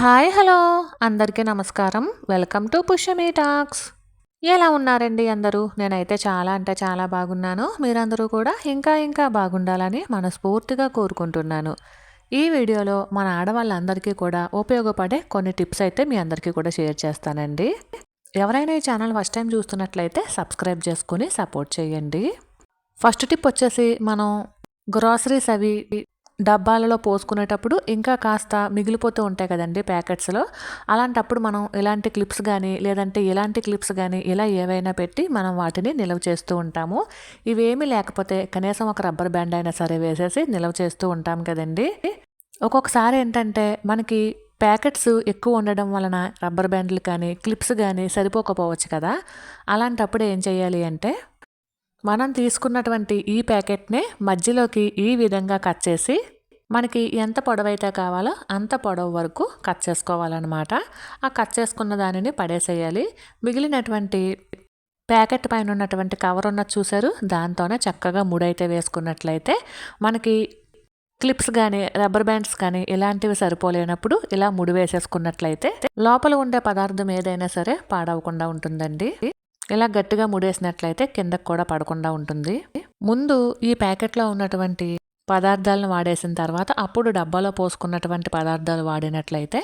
Hi hello. అందరికీ నమస్కారం. Welcome to Pushyami talks. ఎలా ఉన్నారండి అందరూ? నేనైతే చాలా అంటే చాలా బాగున్నాను. మీరందరూ కూడా ఇంకా ఇంకా బాగుండాలని మనస్ఫూర్తిగా కోరుకుంటున్నాను. ఈ వీడియోలో మన ఆడవాళ్ళందరికీ కూడా ఉపయోగపడే కొన్ని టిప్స్ అయితే మీ అందరికీ కూడా షేర్ చేస్తానండి. ఎవరైనా ఈ ఛానల్ ఫస్ట్ టైం చూస్తున్నట్లయితే సబ్స్క్రైబ్ చేసుకుని సపోర్ట్ చేయండి. ఫస్ట్ టిప్ వచ్చేసి మనం గ్రాసరీస్ అవి డబ్బాలలో పోసుకునేటప్పుడు ఇంకా కాస్త మిగిలిపోతూ ఉంటాయి కదండి ప్యాకెట్స్లో. అలాంటప్పుడు మనం ఇలాంటి క్లిప్స్ కానీ లేదంటే ఇలాంటి క్లిప్స్ కానీ ఇలా ఏవైనా పెట్టి మనం వాటిని నిల్వ చేస్తూ ఉంటాము. ఇవేమీ లేకపోతే కనీసం ఒక రబ్బర్ బ్యాండ్ అయినా సరే వేసేసి నిల్వ చేస్తూ ఉంటాం కదండి. ఒక్కొక్కసారి ఏంటంటే మనకి ప్యాకెట్స్ ఎక్కువ ఉండడం వలన రబ్బర్ బ్యాండ్లు కానీ క్లిప్స్ కానీ సరిపోకపోవచ్చు కదా. అలాంటప్పుడు ఏం చేయాలి అంటే మనం తీసుకున్నటువంటి ఈ ప్యాకెట్నే మధ్యలోకి ఈ విధంగా కట్ చేసి మనకి ఎంత పొడవైతే కావాలో అంత పొడవు వరకు కట్ చేసుకోవాలన్నమాట. ఆ కట్ చేసుకున్న దానిని పడేసేయాలి. మిగిలినటువంటి ప్యాకెట్ పైన ఉన్నటువంటి కవర్ ఉన్నది చూసారు దాంతోనే చక్కగా ముడైతే వేసుకున్నట్లయితే మనకి క్లిప్స్ కానీ రబ్బర్ బ్యాండ్స్ కానీ ఇలాంటివి సరిపోలేనప్పుడు ఇలా ముడి వేసేసుకున్నట్లయితే లోపల ఉండే పదార్థం ఏదైనా సరే పాడవకుండా ఉంటుందండి. ఇలా గట్టిగా ముడేసినట్లయితే కిందకు కూడా పడకుండా ఉంటుంది. ముందు ఈ ప్యాకెట్లో ఉన్నటువంటి పదార్థాలను వాడేసిన తర్వాత అప్పుడు డబ్బాలో పోసుకున్నటువంటి పదార్థాలు వాడినట్లయితే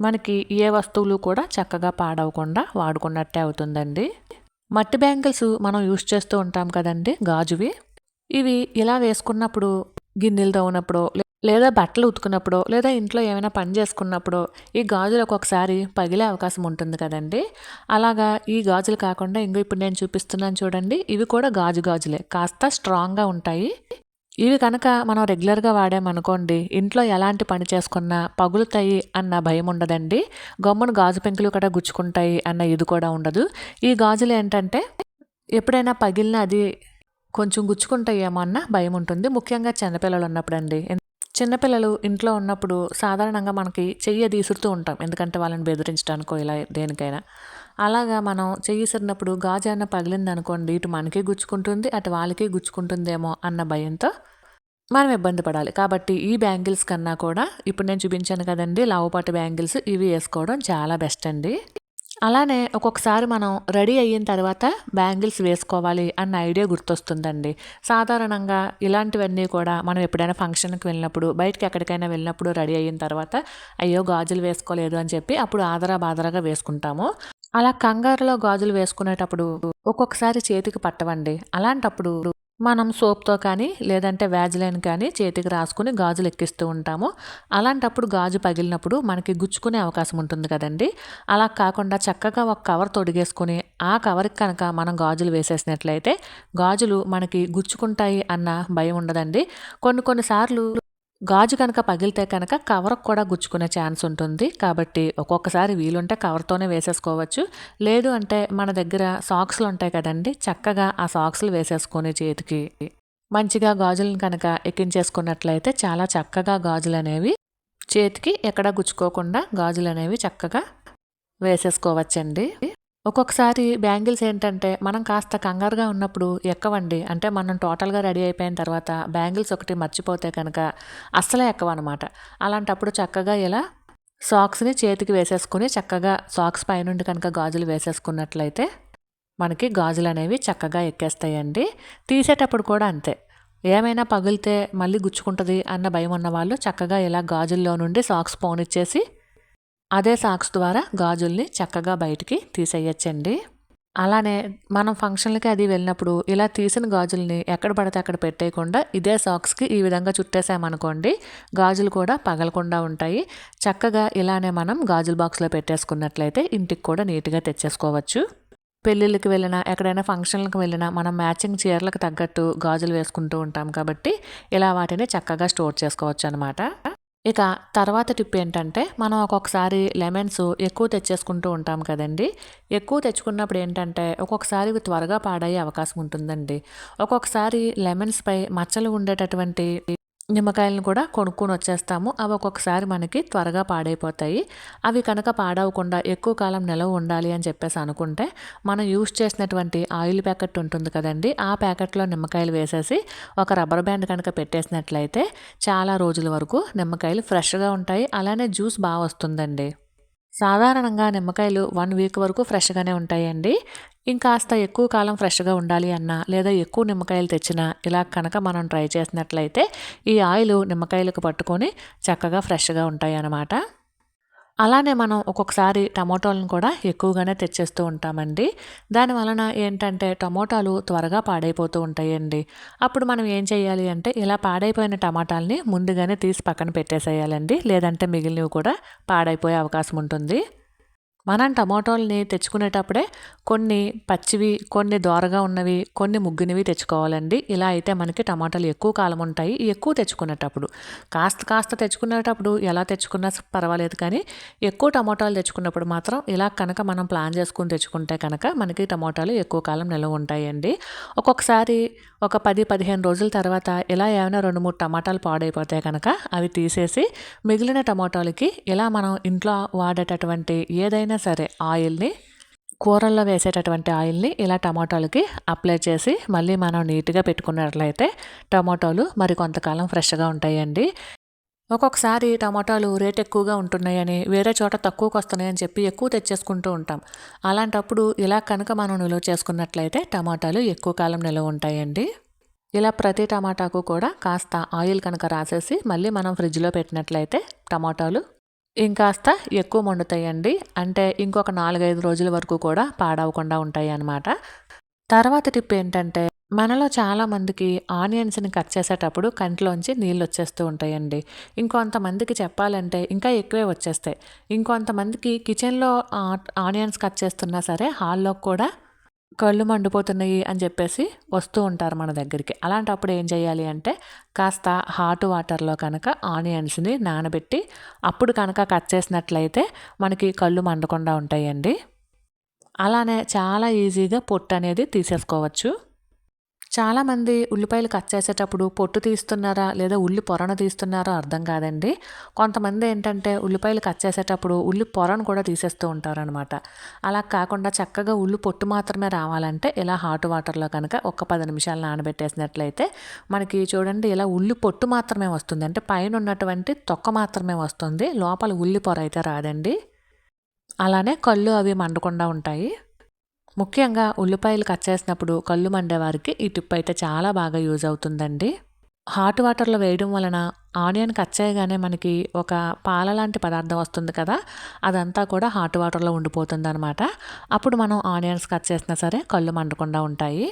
మనకి ఏ వస్తువులు కూడా చక్కగా పాడవకుండా వాడుకున్నట్టే అవుతుందండి. మట్టి బ్యాంగిల్స్ మనం యూస్ చేస్తూ ఉంటాం కదండి గాజువి. ఇవి ఇలా వేసుకున్నప్పుడు గిన్నెలు తవ్వునప్పుడు లేదా బట్టలు ఉతుకున్నప్పుడో లేదా ఇంట్లో ఏమైనా పని చేసుకున్నప్పుడో ఈ గాజులు ఒక్కొక్కసారి పగిలే అవకాశం ఉంటుంది కదండి. అలాగా ఈ గాజులు కాకుండా ఇంకో ఇప్పుడు నేను చూపిస్తున్నాను చూడండి. ఇవి కూడా గాజు గాజులే. కాస్త స్ట్రాంగ్గా ఉంటాయి. ఇవి కనుక మనం రెగ్యులర్గా వాడామనుకోండి ఇంట్లో ఎలాంటి పని చేసుకున్నా పగులుతాయి అన్న భయం ఉండదండి. గమ్మును గాజు పెంకులు కూడా గుచ్చుకుంటాయి అన్న ఇది కూడా ఉండదు. ఈ గాజులు ఏంటంటే ఎప్పుడైనా పగిలిన అది కొంచెం గుచ్చుకుంటాయేమో అన్న భయం ఉంటుంది. ముఖ్యంగా చిన్నపిల్లలు ఉన్నప్పుడు అండి చిన్నపిల్లలు ఇంట్లో ఉన్నప్పుడు సాధారణంగా మనకి చెయ్యి అది ఇసురుతూ ఉంటాం. ఎందుకంటే వాళ్ళని బెదిరించడానికో ఇలా దేనికైనా. అలాగా మనం చెయ్యి ఇసిరినప్పుడు గాజు అన్న పగిలిందనుకోండి ఇటు మనకి గుచ్చుకుంటుంది అటు వాళ్ళకి గుచ్చుకుంటుందేమో అన్న భయంతో మనం ఇబ్బంది పడాలి. కాబట్టి ఈ బ్యాంగిల్స్ కన్నా కూడా ఇప్పుడు నేను చూపించాను కదండి లావుపాటి బ్యాంగిల్స్ ఇవి వేసుకోవడం చాలా బెస్ట్ అండి. అలానే ఒక్కొక్కసారి మనం రెడీ అయిన తర్వాత బ్యాంగిల్స్ వేసుకోవాలి అన్న ఐడియా గుర్తొస్తుందండి. సాధారణంగా ఇలాంటివన్నీ కూడా మనం ఎప్పుడైనా ఫంక్షన్కి వెళ్ళినప్పుడు బయటకి ఎక్కడికైనా వెళ్ళినప్పుడు రెడీ అయిన తర్వాత అయ్యో గాజులు వేసుకోలేదు అని చెప్పి అప్పుడు ఆదరా బాదరాగా వేసుకుంటాము. అలా కంగారులో గాజులు వేసుకునేటప్పుడు ఒక్కొక్కసారి చేతికి పట్టవండి. అలాంటప్పుడు మనం సోప్తో కానీ లేదంటే వ్యాజ్లైన్ కానీ చేతికి రాసుకుని గాజులు ఎక్కిస్తూ ఉంటాము. అలాంటప్పుడు గాజు పగిలినప్పుడు మనకి గుచ్చుకునే అవకాశం ఉంటుంది కదండి. అలా కాకుండా చక్కగా ఒక కవర్ తొడిగేసుకుని ఆ కవర్కి కనుక మనం గాజులు వేసేసినట్లయితే గాజులు మనకి గుచ్చుకుంటాయి అన్న భయం ఉండదండి. కొన్ని కొన్నిసార్లు గాజు కనుక పగిలితే కనుక కవర్ కూడా గుచ్చుకునే ఛాన్స్ ఉంటుంది. కాబట్టి ఒక్కొక్కసారి వీలుంటే కవర్తోనే వేసేసుకోవచ్చు. లేదు అంటే మన దగ్గర సాక్స్లు ఉంటాయి కదండి చక్కగా ఆ సాక్స్లు వేసేసుకొని చేతికి మంచిగా గాజులను కనుక ఎక్కించేసుకున్నట్లయితే చాలా చక్కగా గాజులు అనేవి చేతికి ఎక్కడ గుచ్చుకోకుండా గాజులు అనేవి చక్కగా వేసేసుకోవచ్చండి. ఒక్కొక్కసారి బ్యాంగిల్స్ ఏంటంటే మనం కాస్త కంగారుగా ఉన్నప్పుడు ఎక్కవండి. అంటే మనం టోటల్గా రెడీ అయిపోయిన తర్వాత బ్యాంగిల్స్ ఒకటి మర్చిపోతే కనుక అస్సలే ఎక్కవన్నమాట. అలాంటప్పుడు చక్కగా ఇలా సాక్స్ని చేతికి వేసేసుకుని చక్కగా సాక్స్ పైనుండి కనుక గాజులు వేసేసుకున్నట్లయితే మనకి గాజులు అనేవి చక్కగా ఎక్కేస్తాయండి. తీసేటప్పుడు కూడా అంతే. ఏమైనా పగిలితే మళ్ళీ గుచ్చుకుంటుంది అన్న భయం ఉన్న వాళ్ళు చక్కగా ఇలా గాజుల్లో నుండి సాక్స్ పోనిచ్చేసి అదే సాక్స్ ద్వారా గాజుల్ని చక్కగా బయటికి తీసేయచ్చండి. అలానే మనం ఫంక్షన్లకి అది వెళ్ళినప్పుడు ఇలా తీసిన గాజుల్ని ఎక్కడ పడితే అక్కడ పెట్టేయకుండా ఇదే సాక్స్కి ఈ విధంగా చుట్టేసామనుకోండి గాజులు కూడా పగలకుండా ఉంటాయి. చక్కగా ఇలానే మనం గాజుల బాక్స్లో పెట్టేసుకున్నట్లయితే ఇంటికి కూడా నీట్గా తెచ్చేసుకోవచ్చు. పెళ్ళిళ్ళకి వెళ్ళినా ఎక్కడైనా ఫంక్షన్లకు వెళ్ళినా మనం మ్యాచింగ్ చీరలకు తగ్గట్టు గాజులు వేసుకుంటూ ఉంటాం కాబట్టి ఇలా వాటిని చక్కగా స్టోర్ చేసుకోవచ్చు అనమాట ఇక తర్వాత టిప్ ఏంటంటే మనం ఒక్కొక్కసారి లెమన్స్ ఎక్కువ తెచ్చేసుకుంటూ ఉంటాం కదండి. ఎక్కువ తెచ్చుకున్నప్పుడు ఏంటంటే ఒక్కొక్కసారి ఇవి త్వరగా పాడయ్యే అవకాశం ఉంటుందండి. ఒక్కొక్కసారి లెమన్స్పై మచ్చలు ఉండేటటువంటి నిమ్మకాయలను కూడా కొనుక్కొని వచ్చేస్తాము. అవి ఒక్కొక్కసారి మనకి త్వరగా పాడైపోతాయి. అవి కనుక పాడవకుండా ఎక్కువ కాలం నిలవ ఉండాలి అని చెప్పేసి అనుకుంటే మనం యూజ్ చేసినటువంటి ఆయిల్ ప్యాకెట్ ఉంటుంది కదండి ఆ ప్యాకెట్లో నిమ్మకాయలు వేసేసి ఒక రబ్బర్ బ్యాండ్ కనుక పెట్టేసినట్లయితే చాలా రోజుల వరకు నిమ్మకాయలు ఫ్రెష్గా ఉంటాయి. అలానే జ్యూస్ బాగా వస్తుందండి. సాధారణంగా నిమ్మకాయలు వన్ వీక్ వరకు ఫ్రెష్గానే ఉంటాయండి. ఇంకాస్త ఎక్కువ కాలం ఫ్రెష్గా ఉండాలి అన్నా లేదా ఎక్కువ నిమ్మకాయలు తెచ్చినా ఇలా కనుక మనం ట్రై చేసినట్లయితే ఈ ఆయిల్ నిమ్మకాయలకు పట్టుకొని చక్కగా ఫ్రెష్గా ఉంటాయి అన్నమాట. అలానే మనం ఒక్కొక్కసారి టమోటాలను కూడా ఎక్కువగానే తెచ్చేస్తూ ఉంటామండి. దాని వలన ఏంటంటే టమోటాలు త్వరగా పాడైపోతూ ఉంటాయండి. అప్పుడు మనం ఏం చేయాలి అంటే ఇలా పాడైపోయిన టమాటాలని ముందుగానే తీసి పక్కన పెట్టేసేయాలండి. లేదంటే మిగిలినవి కూడా పాడైపోయే అవకాశం ఉంటుంది. మనం టమాటోల్ని తెచ్చుకునేటప్పుడే కొన్ని పచ్చివి కొన్ని దోరగా ఉన్నవి కొన్ని ముగ్గునివి తెచ్చుకోవాలండి. ఇలా అయితే మనకి టమాటాలు ఎక్కువ కాలం ఉంటాయి. ఎక్కువ తెచ్చుకునేటప్పుడు కాస్త కాస్త తెచ్చుకునేటప్పుడు ఎలా తెచ్చుకున్నా పర్వాలేదు కానీ ఎక్కువ టమాటాలు తెచ్చుకున్నప్పుడు మాత్రం ఇలా కనుక మనం ప్లాన్ చేసుకుని తెచ్చుకుంటే కనుక మనకి టమాటాలు ఎక్కువ కాలం నిల్వ ఉంటాయండి. ఒక్కొక్కసారి ఒక పది పదిహేను రోజుల తర్వాత ఇలా ఏమైనా రెండు మూడు టమాటాలు పాడైపోతే కనుక అవి తీసేసి మిగిలిన టమాటాలకి ఇలా మనం ఇంట్లో వాడేటటువంటి ఏదైనా సరే ఆయిల్ని కూరల్లో వేసేటటువంటి ఆయిల్ని ఇలా టమాటాలకి అప్లై చేసి మళ్ళీ మనం నీట్గా పెట్టుకున్నట్లయితే టమాటాలు మరి కొంతకాలం ఫ్రెష్గా ఉంటాయండి. ఒక్కొక్కసారి టమాటాలు రేట్ ఎక్కువగా ఉంటున్నాయని వేరే చోట తక్కువకు వస్తున్నాయని చెప్పి ఎక్కువ తెచ్చేసుకుంటూ ఉంటాం. అలాంటప్పుడు ఇలా కనుక మనం నిల్వ చేసుకున్నట్లయితే టమాటాలు ఎక్కువ కాలం నిల్వ ఉంటాయండి. ఇలా ప్రతి టమాటాకు కూడా కాస్త ఆయిల్ కనుక రాసేసి మళ్ళీ మనం ఫ్రిడ్జ్లో పెట్టినట్లయితే టమాటాలు ఇంకాస్త ఎక్కువ మండుతాయండి. అంటే ఇంకొక నాలుగైదు రోజుల వరకు కూడా పాడవకుండా ఉంటాయి అన్నమాట తర్వాత టిప్ ఏంటంటే మనలో చాలామందికి ఆనియన్స్ని కట్ చేసేటప్పుడు కంటిలోంచి నీళ్ళు వచ్చేస్తూ ఉంటాయండి. ఇంకొంతమందికి చెప్పాలంటే ఇంకా ఎక్కువే వచ్చేస్తాయి. ఇంకొంతమందికి కిచెన్లో ఆనియన్స్ కట్ చేస్తున్నా సరే హాల్లో కూడా కళ్ళు మండిపోతున్నాయి అని చెప్పేసి వస్తూ ఉంటారు మన దగ్గరికి. అలాంటప్పుడు ఏం చేయాలి అంటే కాస్త హాట్ వాటర్లో కనుక ఆనియన్స్ని నానబెట్టి అప్పుడు కనుక కట్ చేసినట్లయితే మనకి కళ్ళు మండకుండా ఉంటాయండి. అలానే చాలా ఈజీగా పొట్టు అనేది తీసేసుకోవచ్చు. చాలామంది ఉల్లిపాయలు కట్ చేసేటప్పుడు పొట్టు తీస్తున్నారా లేదా ఉల్లి పొరను తీస్తున్నారో అర్థం కాదండి. కొంతమంది ఏంటంటే ఉల్లిపాయలు కట్ చేసేటప్పుడు ఉల్లి పొరను కూడా తీసేస్తూ ఉంటారనమాట అలా కాకుండా చక్కగా ఉల్లి పొట్టు మాత్రమే రావాలంటే ఇలా హాట్ వాటర్లో కనుక ఒక పది నిమిషాలు నానబెట్టేసినట్లయితే మనకి చూడండి ఇలా ఉల్లి పొట్టు మాత్రమే వస్తుంది. అంటే పైన ఉన్నటువంటి తొక్క మాత్రమే వస్తుంది. లోపల ఉల్లి పొర అయితే రాదండి. అలానే కళ్ళు అవి మండకుండా ఉంటాయి. ముఖ్యంగా ఉల్లిపాయలు కట్ చేసినప్పుడు కళ్ళు మండేవారికి ఈ టిప్ అయితే చాలా బాగా యూజ్ అవుతుందండి. హాట్ వాటర్లో వేయడం వలన ఆనియన్ కట్ చేయగానే మనకి ఒక పాల లాంటి పదార్థం వస్తుంది కదా అదంతా కూడా హాట్ వాటర్లో ఉండిపోతుంది అనమాట అప్పుడు మనం ఆనియన్స్ కట్ చేసినా సరే కళ్ళు మండకుండా ఉంటాయి.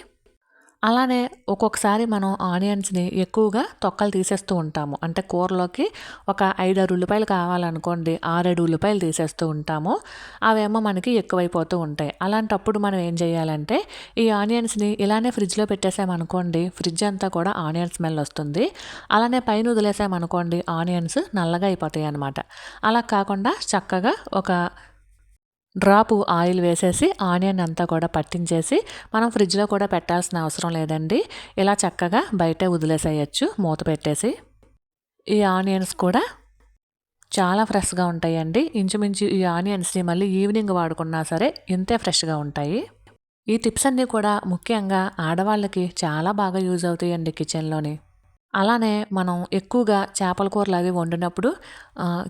అలానే ఒక్కొక్కసారి మనం ఆనియన్స్ని ఎక్కువగా తొక్కలు తీసేస్తూ ఉంటాము. అంటే కూరలోకి ఒక ఐదారు ఉల్లిపాయలు కావాలనుకోండి ఆరేడు ఉల్లిపాయలు తీసేస్తూ ఉంటాము. అవేమో మనకి ఎక్కువైపోతూ ఉంటాయి. అలాంటప్పుడు మనం ఏం చేయాలంటే ఈ ఆనియన్స్ని ఇలానే ఫ్రిడ్జ్లో పెట్టేసామనుకోండి ఫ్రిడ్జ్ అంతా కూడా ఆనియన్ స్మెల్ వస్తుంది. అలానే పైన వదిలేసామనుకోండి ఆనియన్స్ నల్లగా అయిపోతాయి అనమాట అలా కాకుండా చక్కగా ఒక డ్రాపు ఆయిల్ వేసేసి ఆనియన్ అంతా కూడా పట్టించేసి మనం ఫ్రిడ్జ్లో కూడా పెట్టాల్సిన అవసరం లేదండి. ఇలా చక్కగా బయటే వదిలేసేయచ్చు మూత పెట్టేసి. ఈ ఆనియన్స్ కూడా చాలా ఫ్రెష్గా ఉంటాయండి. ఇంచుమించు ఈ ఆనియన్స్ని మళ్ళీ ఈవినింగ్ వాడుకున్నా సరే ఇంతే ఫ్రెష్గా ఉంటాయి. ఈ టిప్స్ అన్నీ కూడా ముఖ్యంగా ఆడవాళ్ళకి చాలా బాగా యూజ్ అవుతాయండి కిచెన్లోని. అలానే మనం ఎక్కువగా చేపల కూరలు అవి వండినప్పుడు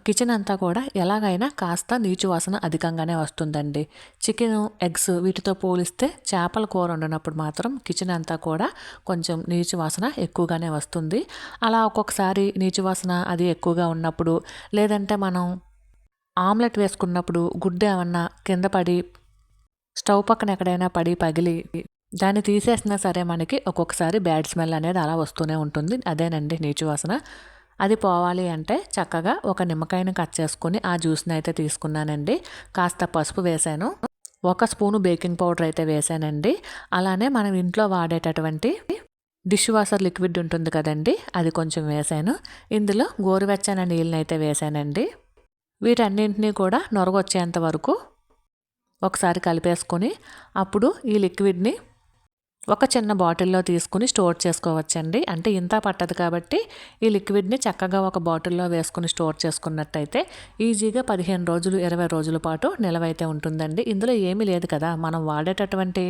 కిచెన్ అంతా కూడా ఎలాగైనా కాస్త నీచు వాసన అధికంగానే వస్తుందండి. చికెన్ ఎగ్స్ వీటితో పోలిస్తే చేపల కూర వండినప్పుడు మాత్రం కిచెన్ అంతా కూడా కొంచెం నీచు వాసన ఎక్కువగానే వస్తుంది. అలా ఒక్కొక్కసారి నీచు వాసన అది ఎక్కువగా ఉన్నప్పుడు లేదంటే మనం ఆమ్లెట్ వేసుకున్నప్పుడు గుడ్డ ఏమన్నా కింద పడి స్టవ్ పక్కన ఎక్కడైనా పడి పగిలి దాన్ని తీసేసినా సరే మనకి ఒక్కొక్కసారి బ్యాడ్ స్మెల్ అనేది అలా వస్తూనే ఉంటుంది. అదేనండి నీచు వాసన. అది పోవాలి అంటే చక్కగా ఒక నిమ్మకాయను కట్ చేసుకుని ఆ జ్యూస్ని అయితే తీసుకున్నానండి. కాస్త పసుపు వేసాను. ఒక స్పూను బేకింగ్ పౌడర్ అయితే వేశానండి అలానే మనం ఇంట్లో వాడేటటువంటి డిష్ వాషర్ లిక్విడ్ ఉంటుంది కదండి అది కొంచెం వేసాను. ఇందులో గోరువెచ్చని నీళ్ళని అయితే వేశానండి వీటన్నింటినీ కూడా నొరగొచ్చేంత వరకు ఒకసారి కలిపేసుకొని అప్పుడు ఈ లిక్విడ్ని ఒక చిన్న బాటిల్లో తీసుకుని స్టోర్ చేసుకోవచ్చండి. అంటే ఇంత పట్టదు కాబట్టి ఈ లిక్విడ్ని చక్కగా ఒక బాటిల్లో వేసుకుని స్టోర్ చేసుకున్నట్టయితే ఈజీగా పదిహేను రోజులు ఇరవై రోజుల పాటు నిలవైతే ఉంటుందండి. ఇందులో ఏమీ లేదు కదా మనం వాడేటటువంటి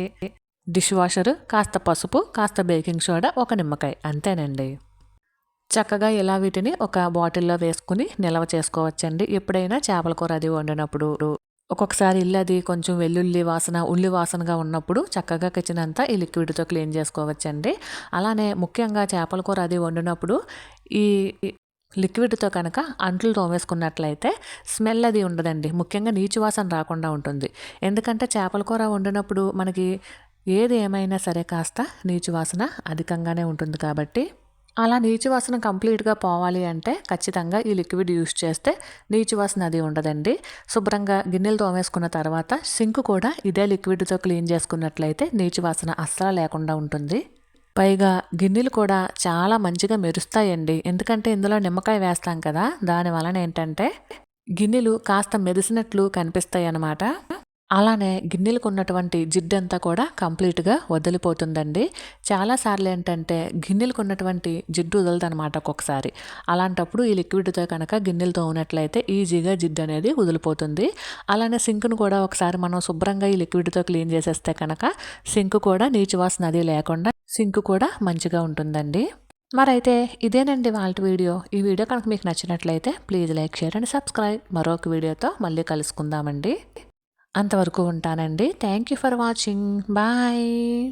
డిష్ వాషర్ కాస్త పసుపు కాస్త బేకింగ్ సోడా ఒక నిమ్మకాయ అంతేనండి. చక్కగా ఇలా వీటిని ఒక బాటిల్లో వేసుకుని నిల్వ చేసుకోవచ్చండి. ఎప్పుడైనా చేపల కూర అది వండినప్పుడు ఒక్కొక్కసారి ఇల్లు అది కొంచెం వెల్లుల్లి వాసన ఉల్లి వాసనగా ఉన్నప్పుడు చక్కగా కిచెన్ అంతా ఈ లిక్విడ్తో క్లీన్ చేసుకోవచ్చండి. అలానే ముఖ్యంగా చేపల కూర అది వండినప్పుడు ఈ లిక్విడ్తో కనుక అంట్లు తోమేసుకున్నట్లయితే స్మెల్ అది ఉండదండి. ముఖ్యంగా నీచు వాసన రాకుండా ఉంటుంది. ఎందుకంటే చేపల కూర వండినప్పుడు మనకి ఏది ఏమైనా సరే కాస్త నీచు వాసన అధికంగానే ఉంటుంది కాబట్టి అలా నీచు వాసన కంప్లీట్గా పోవాలి అంటే ఖచ్చితంగా ఈ లిక్విడ్ యూస్ చేస్తే నీచు వాసన అది ఉండదండి. శుభ్రంగా గిన్నెలు తోమేసుకున్న తర్వాత సింక్ కూడా ఇదే లిక్విడ్తో క్లీన్ చేసుకున్నట్లయితే నీచు వాసన అస్సలు లేకుండా ఉంటుంది. పైగా గిన్నెలు కూడా చాలా మంచిగా మెరుస్తాయండి. ఎందుకంటే ఇందులో నిమ్మకాయ వేస్తాం కదా దాని వలన ఏంటంటే గిన్నెలు కాస్త మెరిసినట్లు కనిపిస్తాయి అన్నమాట అలానే గిన్నెలకు ఉన్నటువంటి జిడ్డంతా కూడా కంప్లీట్గా వదిలిపోతుందండి. చాలాసార్లు ఏంటంటే గిన్నెలకు ఉన్నటువంటి జిడ్డు వదలదనమాట ఒక్కొక్కసారి. అలాంటప్పుడు ఈ లిక్విడ్తో కనుక గిన్నెలతో ఉన్నట్లయితే ఈజీగా జిడ్డు అనేది వదిలిపోతుంది. అలానే సింక్ను కూడా ఒకసారి మనం శుభ్రంగా ఈ లిక్విడ్తో క్లీన్ చేసేస్తే కనుక సింక్ కూడా నీచు వాసన అది లేకుండా సింక్ కూడా మంచిగా ఉంటుందండి. మరైతే ఇదేనండి వాళ్ళ వీడియో. ఈ వీడియో కనుక మీకు నచ్చినట్లయితే please like share and subscribe. మరొక వీడియోతో మళ్ళీ కలుసుకుందామండి. అంతవరకు ఉంటానండి. Thank you for watching bye